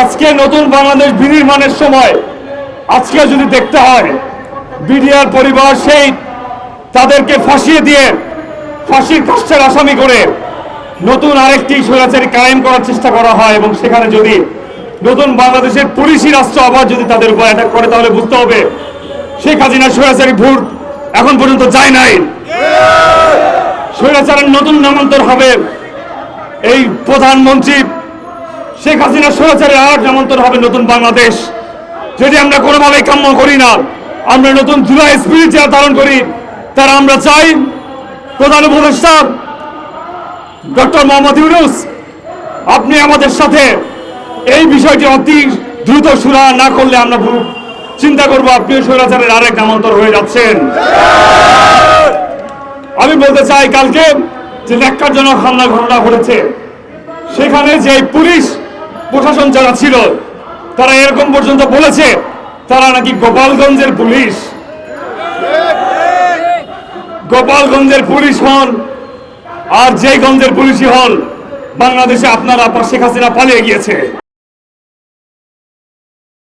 আজকে নতুন বাংলাদেশ বিনির্মাণের সময়। আজকে যদি দেখতে হয়, বিডিআর পরিবার সেই তাদেরকে ফাঁসিয়ে দিয়ে, ফাঁসির কাষ্টের আসামি করে নতুন আরেকটি স্বৈরাচারী কায়েম করার চেষ্টা করা হয় এবং সেখানে যদি নতুন বাংলাদেশের পুলিশি রাষ্ট্র আবার যদি তাদের উপর অ্যাটাক করে, তাহলে বুঝতে হবে শেখ হাসিনা স্বৈরাচারী ভোট এখন পর্যন্ত যায় নাই। স্বৈরাচারের নতুন নামান্তর হবে এই প্রধানমন্ত্রী শেখ হাসিনা স্বৈরাচারের আর নামান্তর হবে নতুন বাংলাদেশ। যদি আমরা কোনোভাবেই কাম্য করি না, আমরা নতুন জুলাই স্পিরিট যারা ধারণ করি, তারা আমরা চাই প্রধান উপদেষ্টা ডক্টর মোহাম্মদ ইউনুস, আপনি আমাদের সাথে এই বিষয়টি অতি দ্রুত সুরা না করলে আমরা চিন্তা করব। আপনিও স্বৈরাচারের আরেক নামান্তর হয়ে যাচ্ছেন। আমি বলতে চাই, কালকে যে ন্যাক্কারজনক হামলা ঘটনা ঘটেছে, সেখানে যে পুলিশ প্রশাসন যারা ছিল, তারা এরকম পর্যন্ত বলেছে, তারা নাকি গোপালগঞ্জের পুলিশ। গোপালগঞ্জের পুলিশ হন আর যে গঞ্জের পুলিশই হন, বাংলাদেশে আপনারা শেখ হাসিনা পালিয়ে গিয়েছে।